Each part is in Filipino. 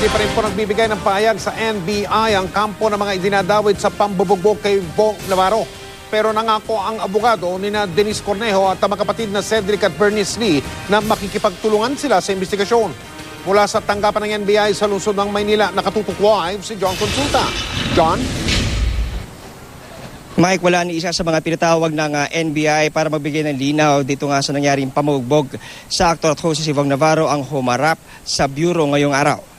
Hindi pa rin po nagbibigay ng pahayag sa NBI ang kampo ng mga idinadawit sa pambubugbog kay Bong Navarro. Pero nangako ang abogado ni na Denise Cornejo at ang magkapatid na Cedric at Bernice Lee na makikipagtulungan sila sa investigasyon. Mula sa tanggapan ng NBI sa lungsod ng Maynila, nakatutok live si John Consulta. John? Mike, wala ni isa sa mga pinatawag ng ah, NBI para magbigay ng linaw dito nga sa nangyaring pamugbog sa aktor at host si Sivong Navarro ang humarap sa bureau ngayong araw.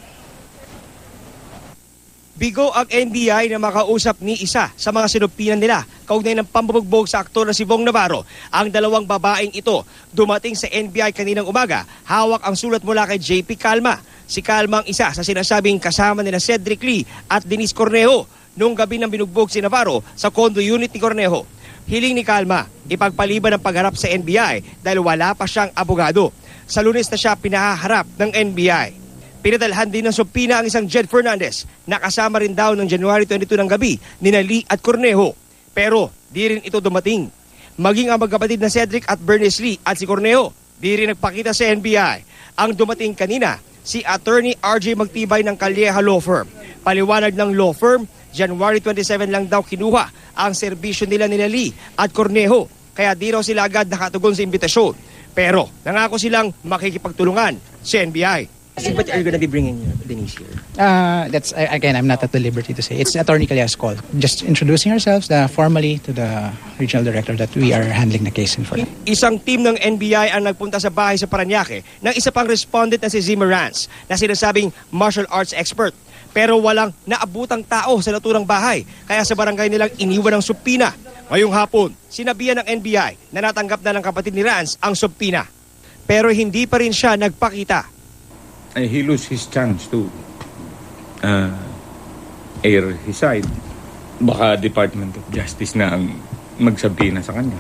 Bigo ang NBI na makausap ni isa sa mga sinupinan nila kaugnay ng pambubugbog sa aktor na si Bong Navarro. Ang dalawang babaeng ito dumating sa NBI kaninang umaga. Hawak ang sulat mula kay JP Calma. Si Calma ang isa sa sinasabing kasama nila Cedric Lee at Denise Cornejo noong gabi ng binugbog si Navarro sa condo unit ni Cornejo. Hiling ni Calma, ipagpaliban ang pagharap sa NBI dahil wala pa siyang abogado. Sa lunes na siya pinahaharap ng NBI. Pinadalhan din ng supina ang isang Jed Fernandez na kasama rin daw ng January 22 ng gabi ni Lee at Cornejo. Pero di rin ito dumating. Maging ang magkapatid na Cedric at Bernice Lee at si Cornejo, di rin nagpakita sa NBI. Ang dumating kanina, si Attorney RJ Magtibay ng Calleja Law Firm. Paliwanag ng law firm, January 27 lang daw kinuha ang serbisyo nila ni Lee at Cornejo. Kaya di raw sila agad nakatugon sa imbitasyon. Pero nangako silang makikipagtulungan sa NBI. But are you gonna be bringing Denise here? Uh, that's I- again, I'm not at the liberty to say. It's Attorney Calleja's call. Just introducing ourselves uh, formally to the regional director that we are handling the case in for. Isang team ng NBI ang nagpunta sa bahay sa Paranaque ng isa pang respondent na si Zimmer Rance na sinasabing martial arts expert. Pero walang naabutang tao sa naturang bahay. Kaya sa barangay nilang iniwan ng supina. Ngayong hapon, sinabihan ng NBI na natanggap na ng kapatid ni Rance ang supina. Pero hindi pa rin siya nagpakita. He lose his chance to uh, air his side. Baka Department of Justice na ang magsabi na sa kanya.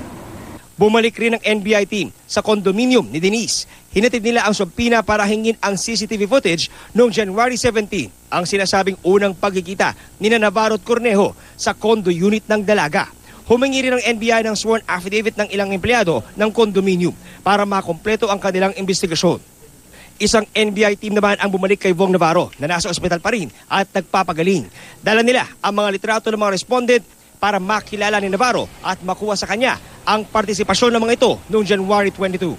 Bumalik rin ang NBI team sa condominium ni Denise. Hinatid nila ang subpina para hingin ang CCTV footage noong January 17, ang sinasabing unang pagkikita ni na Navarro at Cornejo sa condo unit ng Dalaga. Humingi rin ng NBI ng sworn affidavit ng ilang empleyado ng condominium para makompleto ang kanilang investigasyon. Isang NBI team naman ang bumalik kay Bong Navarro na nasa ospital pa rin at nagpapagaling. Dala nila ang mga litrato ng mga respondent para makilala ni Navarro at makuha sa kanya ang partisipasyon ng mga ito noong January 22.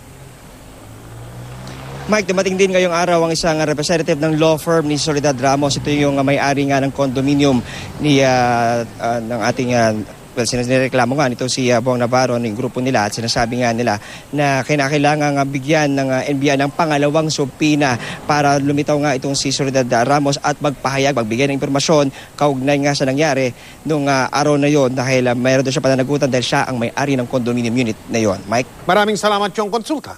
Mike, dumating din ngayong araw ang isang representative ng law firm ni Soledad Ramos. Ito yung uh, may-ari nga ng condominium ni, ah, ah, ng ating uh, well, sinireklamo nga nito si uh, Bong Navarro ng grupo nila at sinasabi nga nila na kinakailangan nga bigyan ng uh, NBI ng pangalawang subpina para lumitaw nga itong si Soledad Ramos at magpahayag, magbigay ng impormasyon kaugnay nga sa nangyari nung uh, araw na yon dahil uh, mayroon doon siya pananagutan dahil siya ang may-ari ng condominium unit na yon. Mike? Maraming salamat, John Consulta.